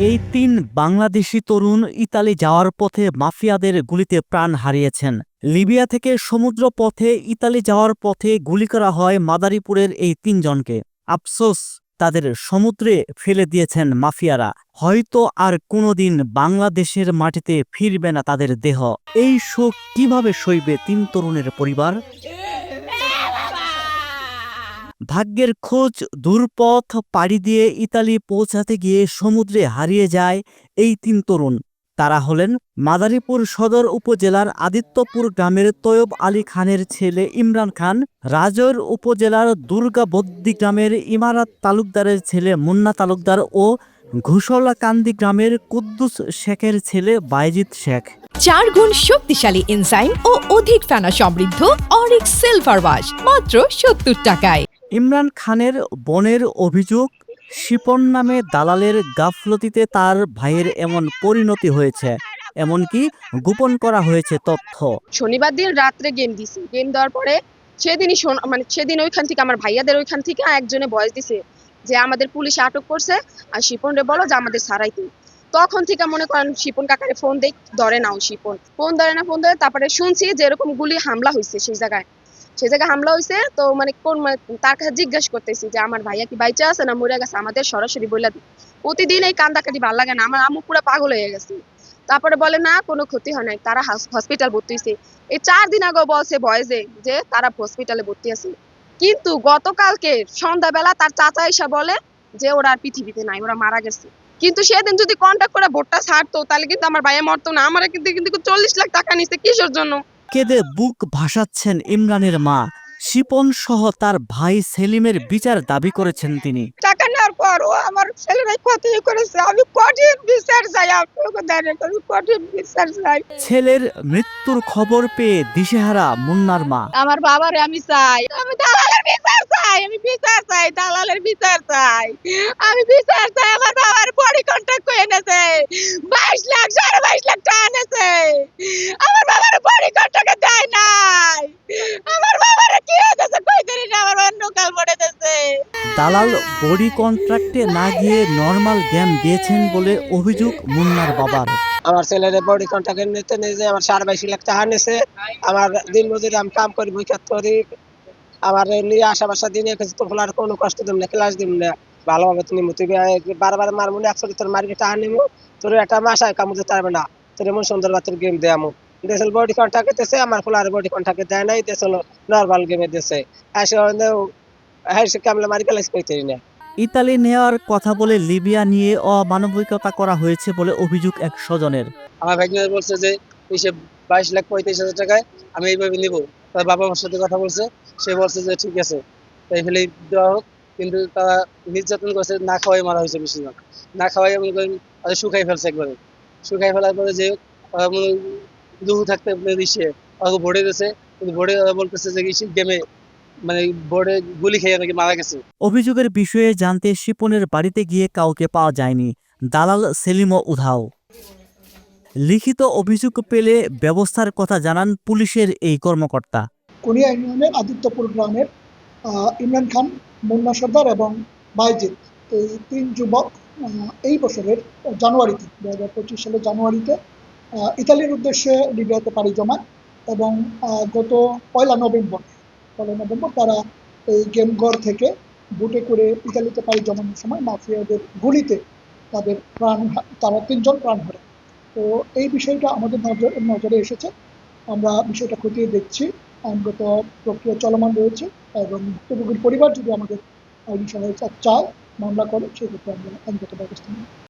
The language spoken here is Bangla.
এই তিন বাংলাদেশি তরুণ ইতালি যাওয়ার পথে মাফিয়াদের গুলিতে প্রাণ হারিয়েছেন। লিবিয়া থেকে সমুদ্র পথে ইতালি যাওয়ার পথে গুলি করা হয় মাদারীপুরের এই তিনজনকে। আফসোস, তাদের সমুদ্রে ফেলে দিয়েছেন মাফিয়ারা। হয়তো আর কোনোদিন বাংলাদেশের মাটিতে ফিরবে না তাদের দেহ। এই শোক কীভাবে সইবে তিন তরুণের পরিবার? ভাগ্যের খোঁজ, দূরপথ পাড়ি দিয়ে ইতালি পৌঁছাতে গিয়ে সমুদ্রে হারিয়ে যায় এই তিন তরুণ। তারা হলেন মাদারীপুর সদর উপজেলার আদিত্যপুর গ্রামের তৈয়ব আলী খানের ছেলে ইমরান খান, রাজৈর উপজেলার দুর্গাবদ্দি গ্রামের ইমারাত তালুকদারের ছেলে মুন্না তালুকদার ও ঘুষলাকান্দি গ্রামের কুদ্দুস শেখের ছেলে বাইজিৎ শেখ। চার গুণ শক্তিশালী এনজাইম ও অধিক ফেনা সমৃদ্ধ অরিক সিলভার ওয়াশ, মাত্র সত্তর টাকায়। ইমরান খানের বোনের অভিযোগ, শিপন নামে দালালের গাফলতিতে তার ভাইয়ের এমন পরিণতি হয়েছে, এমনকি গোপন করা হয়েছে তথ্য। শনিবার দিন রাত্রে গেম দিছি। গেম দেওয়ার পরে সেদিনই মানে সেদিন ওইখান থেকে আমার ভাইয়াদের ওইখান থেকে একজনে ভয়েস দিছে যে আমাদের পুলিশ আটক করছে আর শিপন রে বলো যে আমাদের সারাইতে তখন থেকে মনে করেন শিপন কাকারে ফোন দেই, ধরে নাও শিপন। ফোন ধরে না ফোন ধরে তারপরে শুনছি যে এরকম গুলি হামলা হয়েছে সেই জায়গায়। সেই জায়গায় হামলা হয়েছে তো মানে কোন মানে তার কাছে জিজ্ঞেস করতেছি যে, আমার ভাইয়া কি বাইচে আছে না মরে গেছে? আমাদের সরাসরি বলে দিই প্রতিদিন এই কান্দাকাটি ভালো লাগে না। আমার আম্মু পুরো পাগল হয়ে গেছে। তারপরে বলে, না, কোনো ক্ষতি হয় নাই। তারা হসপিটাল ভর্তি হয়েছে এই চার দিন আগে বলছে বয়েজে যে, তারা হসপিটালে ভর্তি আছে। কিন্তু গতকালকে সন্ধ্যাবেলা তার চাচা এসে বলে যে, ওরা আর পৃথিবীতে নাই, ওরা মারা গেছে। কিন্তু সেদিন যদি কন্ট্যাক্ট করে ভোটটা ছাড়তো, তাহলে কিন্তু আমার ভাইয়া মরতো না। আমার কিন্তু কিন্তু চল্লিশ লাখ টাকা নিছে কিসের জন্য? কেঁদে বুক ভাসাচ্ছেন ইমরানের মা। শিপন সহ তার ভাই সেলিমের বিচার দাবি করেছেন তিনি। টাকা নেওয়ার পর ও আমার ক্ষতি করেছে। আমি কঠিন বিচার চাই কঠিন বিচার চাই। ছেলের মৃত্যুর খবর পেয়ে দিশেহারা মুন্নার মা। আমার বাবারে আমি চাই আমি দালালের বিচার চাই আমি বিচার চাই দালালের বিচার চাই। আমি বিচার চাই আমার বাবার বডি কন্ট্যাক্ট করে এনেছে। বাইশ লাখ সাড়ে বাইশ লাখ টাকা এনেছে আমার বাবার বডি কন্ট্যাক্ট দেয় নাই আমার বাবার কি হয়েছে কই জানি না আমার অন্য কাল পড়ে দিয়েছে দালাল বডি কন্ট্রাক্টে না গিয়ে নর্মাল জ্ঞান দিয়েছেন বলে অভিযোগ মুন্নার বাবার। আমার ছেলের বডি কন্ট্রাক্ট নিতে নিয়ে যে আমার সাড়ে বাইশ লাখ টাকা নিয়েছে আমার দিন মজুরি আমি কাম করি, বই খাত করি। আমার নিয়ে বাসা দিনে কাছে তো আর কোনো কষ্ট দিম না ক্লাস দিম না। ভালোভাবে তুমি তুই বারবার মারমু না একশো তোর মার্কে টাকা নিমু। তোর একটা মাস আয় কামু দিতে পারবে না তোর এমন সুন্দর বাতের গেম দেয় আমু। দেশের বডি কন্ট্রাক্ট দিতেছে, আমার খোলার বডি কন্ট্রাক্ট দেয় নাই দেশ হলো নর্মাল গেমে দিতেছে এসে ইতালি নেওয়ার কথা বলে লিবিয়া নিয়ে অমানবিকতা করা হয়েছে বলে অভিযোগ এক স্বজনের। আমার ভাগ্নে বলছে যে সে বাইশ লাখ পঁয়ত্রিশ হাজার টাকায় আমি এইভাবে নিব। তার বাবা মার সাথে কথা বলছে সে বলছে যে ঠিক আছে তাই ফেলে দেওয়া হোক। কিন্তু তারা নির্যাতন করছে না খাওয়াই মারা হয়েছে বেশিরভাগ। না খাওয়াই মনে করেন তাদের শুকাই ফেলছে একবারে। শুকাই ফেলার পরে যে দুহু থাকতে ইসে ভরে দিয়েছে কিন্তু ভরে বলতেছে যে গেমে মানে বোর্ডে গুলি খেয়ে নাকি মারা গেছে। অভিযোগের বিষয়ে জানতে শিপনের বাড়িতে গিয়ে কাউকে পাওয়া যায়নি দালাল সেলিমও উধাও। লিখিত অভিযোগ পেলে ব্যবস্থার কথা জানান পুলিশের এই কর্মকর্তা। কুনিয়া ইউনিয়নের আদিত্যপুর গ্রামের ইমরান খান মুন্না সর্দার এবং বাইজিৎ এই তিন যুবক আহ, এই বছরের জানুয়ারিতে দু হাজার পঁচিশ সালের জানুয়ারিতে ইতালির উদ্দেশ্যে লিবিয়াতে পাড়ি জমান এবং গত পয়লা নভেম্বর পয়লা নভেম্বর তারা এই গেমঘর থেকে বুটে করে ইতালিতে পাড়ি জমানোর সময় মাফিয়াদের গুলিতে তাদের প্রাণ তারা তিনজন প্রাণ হারায়। তো এই বিষয়টা আমাদের নজর, নজরে এসেছে। আমরা বিষয়টা খতিয়ে দেখছি। আইনগত প্রক্রিয়া চলমান রয়েছে এবং ভুক্তভোগীর পরিবার যদি আমাদের আইনি সহায়তা চায়, মামলা করে সেক্ষেত্রে আমরা আইনগত ব্যবস্থা নেব।